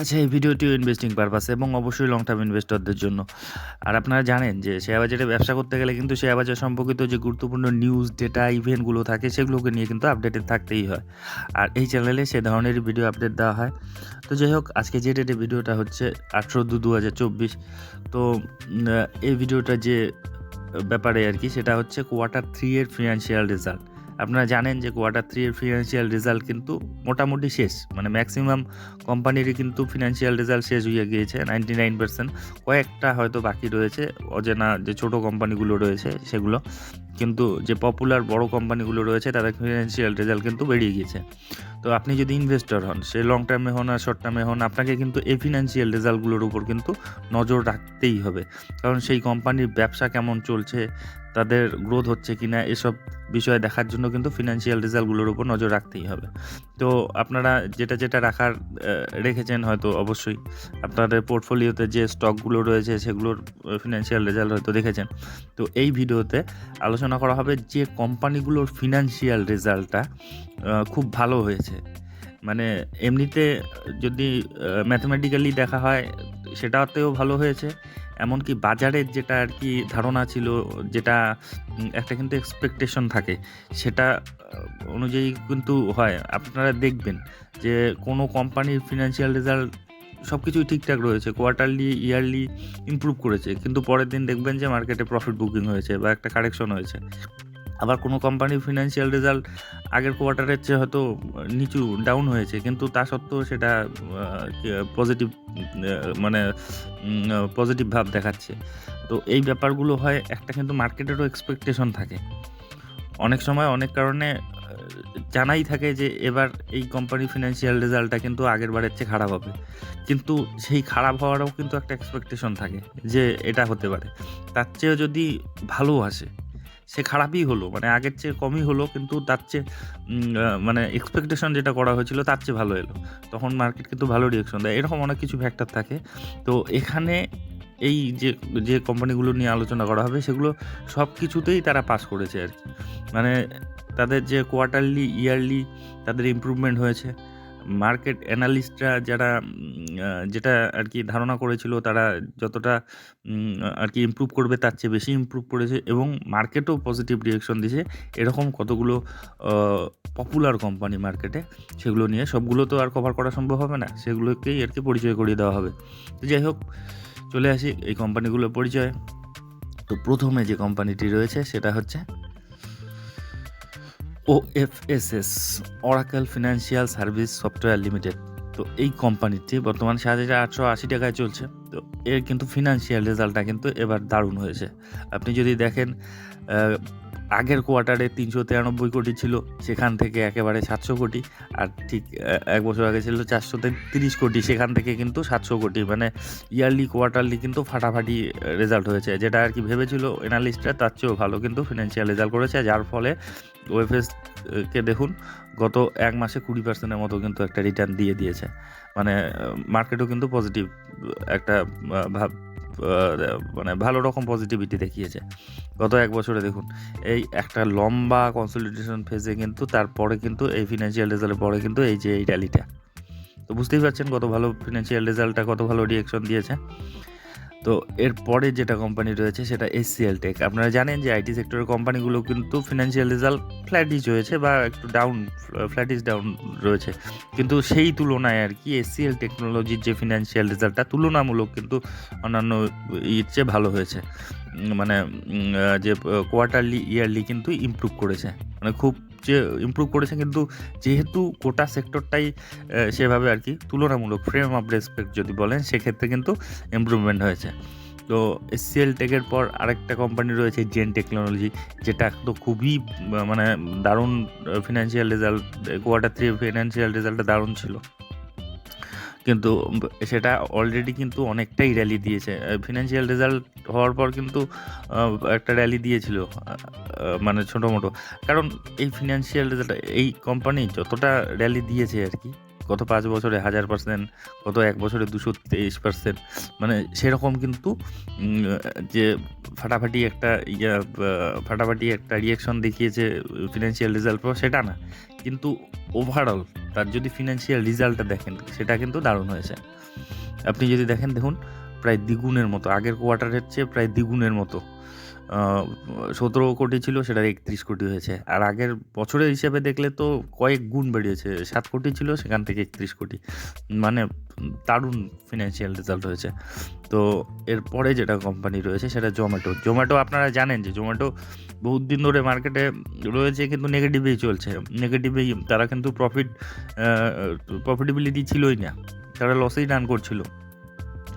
আচ্ছা এই ভিডিওটিও investing purpose এবং অবশ্যই লং টার্ম ইনভেস্টরদের জন্য। আর আপনারা জানেন যে শেয়ার বাজারে ব্যবসা করতে গেলে কিন্তু শেয়ার বাজার সম্পর্কিত যে গুরুত্বপূর্ণ নিউজ ডেটা ইভেন্টগুলো থাকে, সেগুলোকে নিয়ে কিন্তু আপডেটেড থাকতেই হয়। আর এই চ্যানেলে সে ধরনের ভিডিও আপডেট দেওয়া হয়। তো যাই হোক, আজকে যে ডেটে ভিডিওটা হচ্ছে আঠেরো দু দু হাজার চব্বিশ, তো এই ভিডিওটা যে ব্যাপারে আর কি, সেটা হচ্ছে কোয়ার্টার থ্রি এর ফিনান্সিয়াল রেজাল্ট আপনারা জানেন যে কোয়ার্টার থ্রি এর ফিনান্সিয়াল রেজাল্ট কিন্তু মোটামুটি শেষ মানে ম্যাক্সিমাম কোম্পানিরই কিন্তু ফিনান্সিয়াল রেজাল্ট শেষ হয়ে গিয়েছে নাইনটি নাইন পার্সেন্ট কয়েকটা হয়তো বাকি রয়েছে, অজেনা যে ছোট কোম্পানিগুলো রয়েছে সেগুলো, কিন্তু যে পপুলার বড় কোম্পানিগুলো রয়েছে, তাদের ফিনান্সিয়াল রেজাল্ট কিন্তু বেরিয়ে গিয়েছে। তো আপনি যদি ইনভেস্টর হন, সে লং টার্মে হন আর শর্ট টার্মে হন, আপনাকে কিন্তু এই ফিনান্সিয়াল রেজাল্টগুলোর উপর কিন্তু নজর রাখতেই হবে। কারণ সেই কোম্পানির ব্যবসা কেমন চলছে, তাদের গ্রোথ হচ্ছে কি না এসব বিষয় দেখার জন্য কিন্তু ফিনান্সিয়াল রেজাল্টগুলোর উপর নজর রাখতেই হবে। তো আপনারা যেটা যেটা রাখার রেখেছেন হয়তো অবশ্যই, আপনাদের পোর্টফোলিওতে যে স্টকগুলো রয়েছে, সেগুলোর ফিনান্সিয়াল রেজাল্ট হয়তো দেখেছেন। তো এই ভিডিওতে আলোচনা করা হবে যে কোম্পানিগুলোর ফিনান্সিয়াল রেজাল্টটা খুব ভালো হয়েছে। মানে এমনিতে যদি ম্যাথমেটিক্যালি দেখা হয়, সেটাতেও ভালো হয়েছে। এমনকি বাজারের যেটা আর কি ধারণা ছিল, যেটা একটা কিন্তু এক্সপেকটেশন থাকে, সেটা অনুযায়ী কিন্তু হয়। আপনারা দেখবেন যে কোনো কোম্পানির ফিনান্সিয়াল রেজাল্ট সব কিছুই ঠিকঠাক রয়েছে কোয়ার্টারলি ইয়ারলি ইমপ্রুভ করেছে। কিন্তু পরের দিন দেখবেন যে মার্কেটে প্রফিট বুকিং হয়েছে বা একটা কারেকশন হয়েছে। আবার কোনো কোম্পানির ফিনান্সিয়াল রেজাল্ট আগের কোয়ার্টারের চেয়ে হয়তো নিচু ডাউন হয়েছে। কিন্তু তা সত্ত্বেও সেটা পজিটিভ মানে পজিটিভ ভাব দেখাচ্ছে। তো এই ব্যাপারগুলো হয়, একটা কিন্তু মার্কেটেরও এক্সপেকটেশন থাকে। অনেক সময় অনেক কারণে জানাই থাকে যে এবার এই কোম্পানির ফিনান্সিয়াল রেজাল্টটা কিন্তু আগের বারের চেয়ে খারাপ হবে। কিন্তু সেই খারাপ হওয়ারও কিন্তু একটা এক্সপেকটেশন থাকে যে এটা হতে পারে। তার চেয়েও যদি ভালো আসে সে খারাপই হলো মানে আগের চেয়ে কমই হলো, কিন্তু তার চেয়ে মানে এক্সপেকটেশন যেটা করা হয়েছিল তার চেয়ে ভালো এলো। তখন মার্কেট কিন্তু ভালো রিয়েকশন দেয়, এরকম অনেক কিছু ফ্যাক্টর থাকে। তো এখানে এই যে যে কোম্পানিগুলো নিয়ে আলোচনা করা হবে, সেগুলো সব কিছুতেই তারা পাস করেছে আর কি। মানে তাদের যে কোয়ার্টারলি ইয়ারলি তাদের ইমপ্রুভমেন্ট হয়েছে। মার্কেট অ্যানালিস্টরা যারা যেটা আর কি ধারণা করেছিল, তারা যতটা আর কি ইম্প্রুভ করবে তার চেয়ে বেশি ইমপ্রুভ করেছে এবং মার্কেটও পজিটিভ রিয়েকশন দিয়েছে। এরকম কতগুলো পপুলার কোম্পানি মার্কেটে সেগুলো নিয়ে সবগুলো তো আর কভার করা সম্ভব হবে না, সেগুলোকেই আর কি পরিচয় করিয়ে দেওয়া হবে। তো যাই হোক, চলে আসি এই কোম্পানিগুলোর পরিচয়। তো প্রথমে যে কোম্পানিটি রয়েছে সেটা হচ্ছে O F S S Oracle financial service software limited তো এই কোম্পানিটি বর্তমানে সাত হাজার আটশো আশি টাকায় চলছে। তো এর কিন্তু ফিনান্সিয়াল রেজাল্টটা কিন্তু এবার দারুণ হয়েছে। আপনি যদি দেখেন আগের কোয়ার্টারে তিনশো তিরানব্বই কোটি ছিল, সেখান থেকে একেবারে সাতশো কোটি, আর ঠিক এক বছর আগে ছিল চারশো তিরিশ কোটি, সেখান থেকে কিন্তু সাতশো কোটি মানে ইয়ারলি কোয়ার্টারলি কিন্তু ফাটাফাটি রেজাল্ট হয়েছে। যেটা আর কি ভেবেছিল এনালিস্টরা তার চেয়েও ভালো কিন্তু ফিনান্সিয়াল রেজাল্ট করেছে যার ফলে ওয়েফএস কে দেখুন, গত এক মাসে কুড়ি পার্সেন্টের মতো কিন্তু একটা রিটার্ন দিয়ে দিয়েছে। মানে মার্কেটও কিন্তু পজিটিভ একটা ভাব মানে ভালো রকম পজিটিভিটি দেখিয়েছে। গত এক বছরে দেখুন, এই একটা লম্বা কনসলিডেশন ফেজে কিন্তু তারপরে কিন্তু এই ফিনান্সিয়াল রেজাল্টের পরে কিন্তু এই যে এই র্যালিটা তো বুঝতেই পারছেন কত ভালো ফিনান্সিয়াল রেজাল্টটা কত ভালো রিয়েকশন দিয়েছে। তো এরপরে যেটা কোম্পানি রয়েছে সেটা এসসিএল টেক আপনারা জানেন যে আইটি সেক্টরের কোম্পানিগুলো কিন্তু ফিনান্সিয়াল রেজাল্ট ফ্ল্যাটিস হয়েছে বা একটু ডাউন ফ্ল্যাটিস ডাউন রয়েছে। কিন্তু সেই তুলনায় আর কি এসসিএল টেকনোলজির যে ফিনান্সিয়াল রেজাল্টটা তুলনামূলক কিন্তু অন্যান্য ইর চেয়ে ভালো হয়েছে। মানে যে কোয়ার্টারলি ইয়ারলি কিন্তু ইমপ্রুভ করেছে। মানে খুব যে ইম্প্রুভ করেছে কিন্তু যেহেতু গোটা সেক্টরটাই সেভাবে আর কি তুলনামূলক ফ্রেম অফ রেসপেক্ট যদি বলেন, সেক্ষেত্রে কিন্তু ইম্প্রুভমেন্ট হয়েছে। তো এসসিএল টেকের পর আরেকটা কোম্পানি রয়েছে জেন টেকনোলজি যেটা তো খুবই মানে দারুণ financial result quarter three financial রেজাল্টটা দারুণ ছিল। কিন্তু সেটা অলরেডি কিন্তু অনেকটাই র্যালি দিয়েছে। ফিনান্সিয়াল রেজাল্ট হওয়ার পর কিন্তু একটা র্যালি দিয়েছিল মানে ছোটো মোটো। কারণ এই ফিনান্সিয়াল রেজাল্ট এই কোম্পানি যতটা র্যালি দিয়েছে আর কি গত পাঁচ বছরে হাজার পার্সেন্ট গত এক বছরে দুশো তেইশ পার্সেন্ট মানে সেরকম কিন্তু যে ফাটাফাটি একটা ইয়া ফাটাফাটি একটা রিয়াকশন দেখিয়েছে ফিনান্সিয়াল রেজাল্ট পর সেটা না। কিন্তু ওভারঅল তার যদি ফিনান্সিয়াল রেজাল্টটা দেখেন, সেটা কিন্তু দারুণ হয়েছে। আপনি যদি দেখেন, দেখুন, প্রায় দ্বিগুণের মতো, আগের কোয়ার্টারের চেয়ে প্রায় দ্বিগুণের মতো। সতেরো কোটি ছিল সেটা একত্রিশ কোটি হয়েছে। আর আগের বছরের হিসেবে দেখলে তো কয়েক গুণ বেরিয়েছে সাত কোটি ছিল, সেখান থেকে একত্রিশ কোটি। মানে দারুণ ফিনান্সিয়াল রেজাল্ট হয়েছে। তো এরপরে যেটা কোম্পানি রয়েছে, সেটা জোম্যাটো জোম্যাটো আপনারা জানেন যে জোম্যাটো বহুত দিন ধরে মার্কেটে রয়েছে, কিন্তু নেগেটিভেই চলছে। নেগেটিভেই তারা কিন্তু প্রফিট প্রফিটেবিলিটি ছিলই না। তারা লসেই রান করছিল।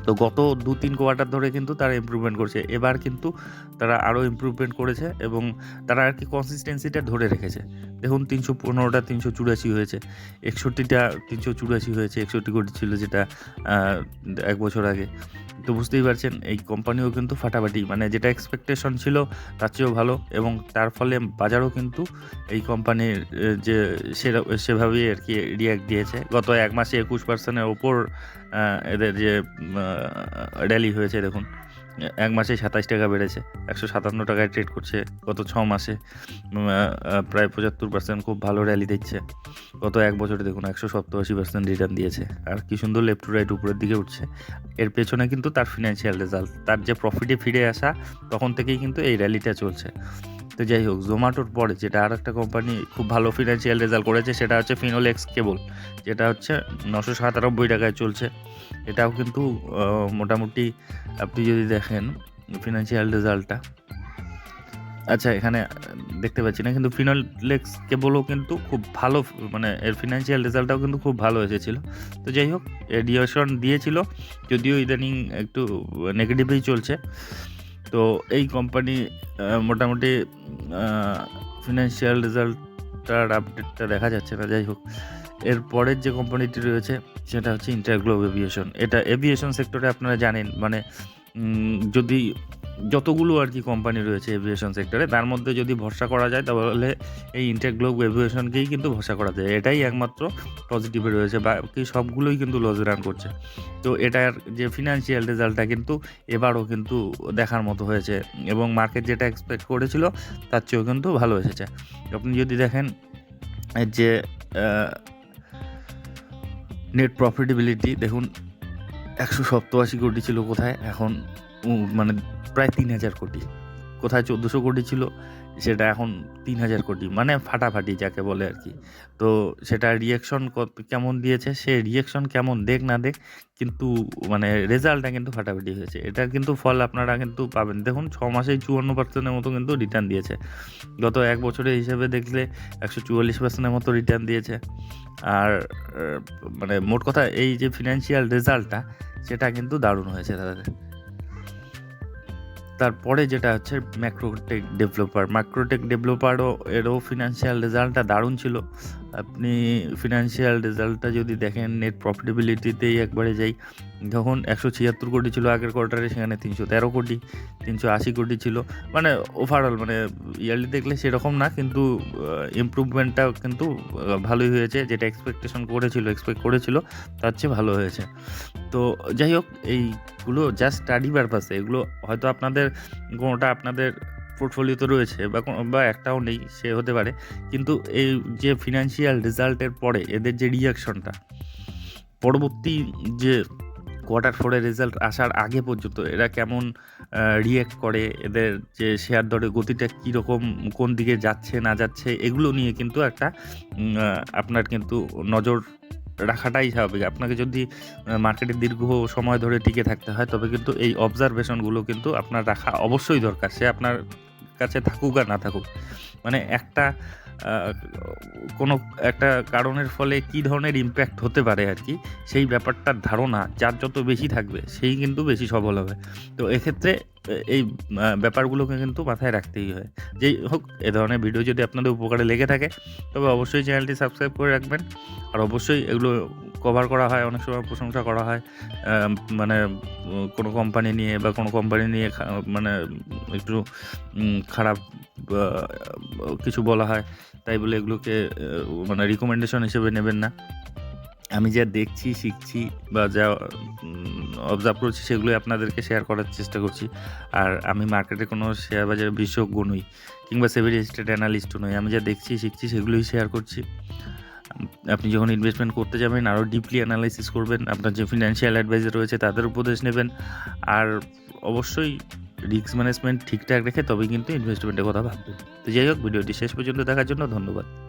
তো গত দু তিন কোয়ার্টার ধরে কিন্তু তারা ইম্প্রুভমেন্ট করছে। এবার কিন্তু তারা আরও ইম্প্রুভমেন্ট করেছে এবং তারা আর কি কনসিস্টেন্সিটা ধরে রেখেছে। দেখুন, তিনশো পনেরোটা তিনশো চুরাশি হয়েছে। একষট্টিটা তিনশো চুরাশি হয়েছে, একষট্টি কোটি ছিল যেটা এক বছর আগে। তো বুঝতেই পারছেন, এই কোম্পানিও কিন্তু ফাটাফাটি মানে যেটা এক্সপেকটেশন ছিল তার চেয়েও ভালো এবং তার ফলে বাজারও কিন্তু এই কোম্পানির যে সেভাবেই আর কি রিয়াক্ট দিয়েছে। গত এক মাসে একুশ পার্সেন্টের ওপর এদের যে র্যালি হয়েছে, দেখুন। এক মাসে সাতাশ টাকা বেড়েছে, একশো সাতান্ন টাকায় ট্রেড করছে গত ছ মাসে। প্রায় পঁচাত্তর পার্সেন্ট খুব ভালো র্যালি দিচ্ছে গত এক বছরে দেখুন, একশো সপ্তাশি পার্সেন্ট রিটার্ন দিয়েছে। আর কি সুন্দর লেফট টু রাইট উপরের দিকে উঠছে। এর পেছনে কিন্তু তার ফিনান্সিয়াল রেজাল্ট তার যে প্রফিটে ফিরে আসা, তখন থেকেই কিন্তু এই র্যালিটা চলছে। তো যাই হোক জোম্যাটোর পরে যেটা আর একটা কোম্পানি খুব ভালো ফিনান্সিয়াল রেজাল্ট করেছে, সেটা হচ্ছে ফিনোলেক্স কেবল যেটা হচ্ছে নশো সাতানব্বই টাকায় চলছে। এটাও কিন্তু মোটামুটি আপনি যদি দেখেন ফিনান্সিয়াল রেজাল্টটা আচ্ছা এখানে দেখতে পাচ্ছি না, কিন্তু ফিনোলেক্স কেবলও কিন্তু খুব ভালো মানে এর ফিনান্সিয়াল রেজাল্টটাও কিন্তু খুব ভালো এসেছিল। তো যাই হোক এডিয়েশন দিয়েছিল, যদিও ইদানিং একটু নেগেটিভই চলছে। তো এই কোম্পানি মোটামুটি ফিনান্সিয়াল রেজাল্টটার আপডেটটা দেখা যাচ্ছে না, যাই হোক। এর পরের যে কোম্পানিটি রয়েছে, সেটা হচ্ছে ইন্টারগ্লোব এভিয়েশন এটা এভিয়েশন সেক্টরে আপনারা জানেন মানে যদি যতগুলো আর কি কোম্পানি রয়েছে এভিয়েশন সেক্টরে তার মধ্যে যদি ভরসা করা যায়, তাহলে এই ইন্টারগ্লোব এভিয়েশনকেই কিন্তু ভরসা করা যায়। এটাই একমাত্র পজিটিভে রয়েছে। বাকি সবগুলোই কিন্তু লজ রান করছে। তো এটার যে ফিনান্সিয়াল রেজাল্টটা কিন্তু এবারও কিন্তু দেখার মতো হয়েছে। এবং মার্কেট যেটা এক্সপেক্ট করেছিল, তার চেয়েও কিন্তু ভালো এসেছে। আপনি যদি দেখেন যে নেট প্রফিটেবিলিটি দেখুন, একশো সপ্তআশি কোটি ছিল কোথায়, এখন মানে প্রায় তিন হাজার কোটি। কোথায় চোদ্দোশো কোটি ছিল, সেটা এখন তিন হাজার কোটি মানে ফাটাফাটি যাকে বলে আর কি। তো সেটা রিয়াকশন কেমন দিয়েছে, সে রিয়াকশন কেমন দেখ না দেখ, কিন্তু মানে রেজাল্টটা কিন্তু ফাটাফাটি হয়েছে। এটার কিন্তু ফল আপনারা কিন্তু পাবেন। দেখুন, ছ মাসেই চুয়ান্ন পার্সেন্টের মতো কিন্তু রিটার্ন দিয়েছে। গত এক বছরের হিসেবে দেখলে একশো চুয়াল্লিশ পার্সেন্টের মতো রিটার্ন দিয়েছে। আর মানে মোট কথা, এই যে ফিনান্সিয়াল রেজাল্টটা সেটা কিন্তু দারুণ হয়েছে তাদের তারপরে যেটা হচ্ছে ম্যাক্রোটেক ডেভেলপার ম্যাক্রোটেক ডেভেলপারও এরও ফিনান্সিয়াল রেজাল্টটা দারুণ ছিল। আপনি ফিনান্সিয়াল রেজাল্টটা যদি দেখেন নেট প্রফিটেবিলিটিতেই একবারে যাই। যখন একশো ছিয়াত্তর কোটি ছিল আগের কোয়ার্টারে সেখানে তিনশো তেরো কোটি, তিনশো আশি কোটি ছিল। মানে ওভারঅল মানে ইয়ারলি দেখলে সেরকম না, কিন্তু ইমপ্রুভমেন্টটা কিন্তু ভালোই হয়েছে। যেটা এক্সপেকটেশন করেছিল এক্সপেক্ট করেছিল, তার চেয়ে ভালো হয়েছে। তো যাই হোক, এইগুলো জাস্ট স্টাডি পারপাসে এগুলো হয়তো আপনাদের, কোনোটা আপনাদের পোর্টফোলিওতে রয়েছে, বা বা একটাও নেই, সে হতে পারে। কিন্তু এই যে ফিনান্সিয়াল রেজাল্টের পরে এদের যে রিয়াকশনটা পরবর্তী যে কোয়ার্টার ফোরের রেজাল্ট আসার আগে পর্যন্ত এরা কেমন রিয়্যাক্ট করে, এদের যে শেয়ার দরের গতিটা কীরকম, কোন দিকে যাচ্ছে, না যাচ্ছে, এগুলো নিয়ে কিন্তু একটা আপনার কিন্তু নজর রাখাটাই স্বাভাবিক। আপনাকে যদি মার্কেটে দীর্ঘ সময় ধরে টিকে থাকতে হয়, তবে কিন্তু এই অবজারভেশনগুলো কিন্তু আপনার রাখা অবশ্যই দরকার। সে আপনার কাছে থাকুক আর না থাকুক। মানে একটা কোনো একটা কারণের ফলে কি ধরনের ইম্প্যাক্ট হতে পারে আর কি, সেই ব্যাপারটার ধারণা যার যত বেশি থাকবে, সেই কিন্তু বেশি সবল হবে। তো এক্ষেত্রে এই ব্যাপারগুলোকে কিন্তু মাথায় রাখতেই হয়। যেই হোক, এ ধরনের ভিডিও যদি আপনাদের উপকারে লেগে থাকে, তবে অবশ্যই চ্যানেলটি সাবস্ক্রাইব করে রাখবেন। আর অবশ্যই এগুলো কভার করা হয়, অনেক সময় প্রশংসা করা হয় মানে কোনো কোম্পানি নিয়ে বা কোনো কোম্পানি নিয়ে মানে একটু খারাপ কিছু বলা হয়, তাই বলে এগুলোকে মানে রিকমেন্ডেশন হিসেবে নেবেন না। আমি যা দেখছি, শিখছি বা যা অবজার্ভ করছি সেগুলোই আপনাদেরকে শেয়ার করার চেষ্টা করছি। আর আমি মার্কেটে কোনো শেয়ার বাজারের বিশেষজ্ঞ নই কিংবা সেবি রেজিস্টার্ড অ্যানালিস্টও নই। আমি যা দেখছি, শিখছি সেগুলোই শেয়ার করছি। আপনি যখন ইনভেস্টমেন্ট করতে যাবেন আরও ডিপলি অ্যানালাইসিস করবেন। আপনার যে ফিনান্সিয়াল অ্যাডভাইজার রয়েছে তাদের উপদেশ নেবেন। আর অবশ্যই রিস্ক ম্যানেজমেন্ট ঠিকঠাক রেখে তবেই কিন্তু ইনভেস্টমেন্টের কথা ভাববেন। তো যাই হোক ভিডিওটি শেষ পর্যন্ত দেখার জন্য ধন্যবাদ।